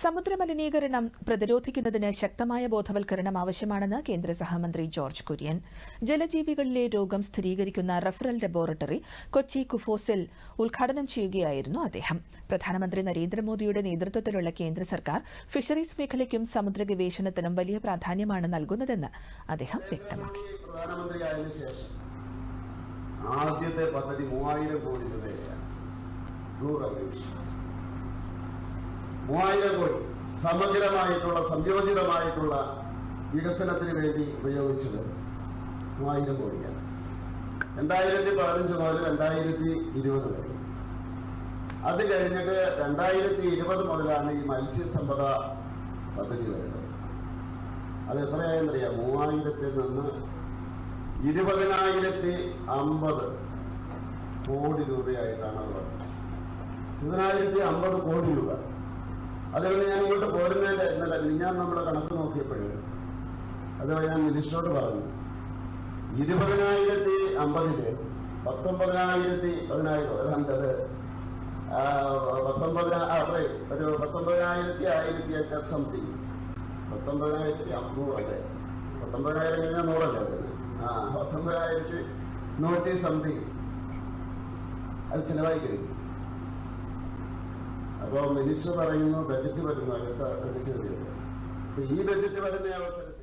സമുദ്ര മലിനീകരണം പ്രതിരോധിക്കുന്നതിന് ശക്തമായ ബോധവൽക്കരണം ആവശ്യമാണെന്ന് കേന്ദ്ര സഹമന്ത്രി ജോർജ് കുര്യൻ. ജലജീവികളിലെ രോഗം സ്ഥിരീകരിക്കുന്ന റഫറൽ ലബോറട്ടറി കൊച്ചി കുഫോസിൽ ഉദ്ഘാടനം ചെയ്യുകയായിരുന്നു അദ്ദേഹം. പ്രധാനമന്ത്രി നരേന്ദ്രമോദിയുടെ നേതൃത്വത്തിലുള്ള കേന്ദ്ര സർക്കാർ ഫിഷറീസ് മേഖലയ്ക്കും സമുദ്ര ഗവേഷണത്തിനും വലിയ പ്രാധാന്യമാണ് നൽകുന്നതെന്ന് അദ്ദേഹം വ്യക്തമാക്കി. ആദ്യത്തെ പദ്ധതി മൂവായിരം കോടി രൂപയാണ്. മൂവായിരം കോടി സമഗ്രമായിട്ടുള്ള സംയോജിതമായിട്ടുള്ള വികസനത്തിന് വേണ്ടി ഉപയോഗിച്ചത് മൂവായിരം കോടിയാണ്. രണ്ടായിരത്തി പതിനഞ്ച് മുതൽ രണ്ടായിരത്തി ഇരുപത് വരെ. അത് കഴിഞ്ഞിട്ട് രണ്ടായിരത്തി ഇരുപത് മുതലാണ് ഈ മത്സ്യസമ്പദ പദ്ധതി വരുന്നത്. അത് എത്രയായെന്നറിയാം മൂവായിരത്തിൽ നിന്ന് ഇരുപതിനായിരത്തി അമ്പത് കോടി രൂപയായിട്ടാണ് അത് വർദ്ധിച്ചത്. ഇരുപതിനായിരത്തി അമ്പത് കോടി രൂപ. അതുകൊണ്ട് ഞാൻ ഇങ്ങോട്ട് പോരുന്നതിന്റെ ഇന്നലെ ഞാൻ നമ്മുടെ കണക്ക് നോക്കിയപ്പോൾ അത് ഞാൻ മിനിസ്റ്ററോട് പറഞ്ഞു. ഇരുപതിനായിരത്തി അമ്പതിൽ പത്തൊമ്പതിനായിരത്തി പതിനായിരം ഏതാണ്ട് അത് പത്തൊമ്പതിനാ പറയൂ. ഒരു പത്തൊമ്പതിനായിരത്തി ആയിരത്തി ഒക്കെ സംതിങ് പത്തൊമ്പതിനായിരത്തി നൂറല്ലേ പത്തൊമ്പതിനായിരം കഴിഞ്ഞാൽ നൂറല്ലേ ആ പത്തൊമ്പതിനായിരത്തി നൂറ്റി സംതിങ് അത് ചിലവായി കഴിഞ്ഞു. അപ്പോൾ മിനിസ്റ്റർ പറയുന്നു ബജറ്റ് വരുന്നു അടുത്ത ബജറ്റ് വരുന്നു. അപ്പൊ ഈ ബജറ്റ് വരുന്ന അവസരത്തിൽ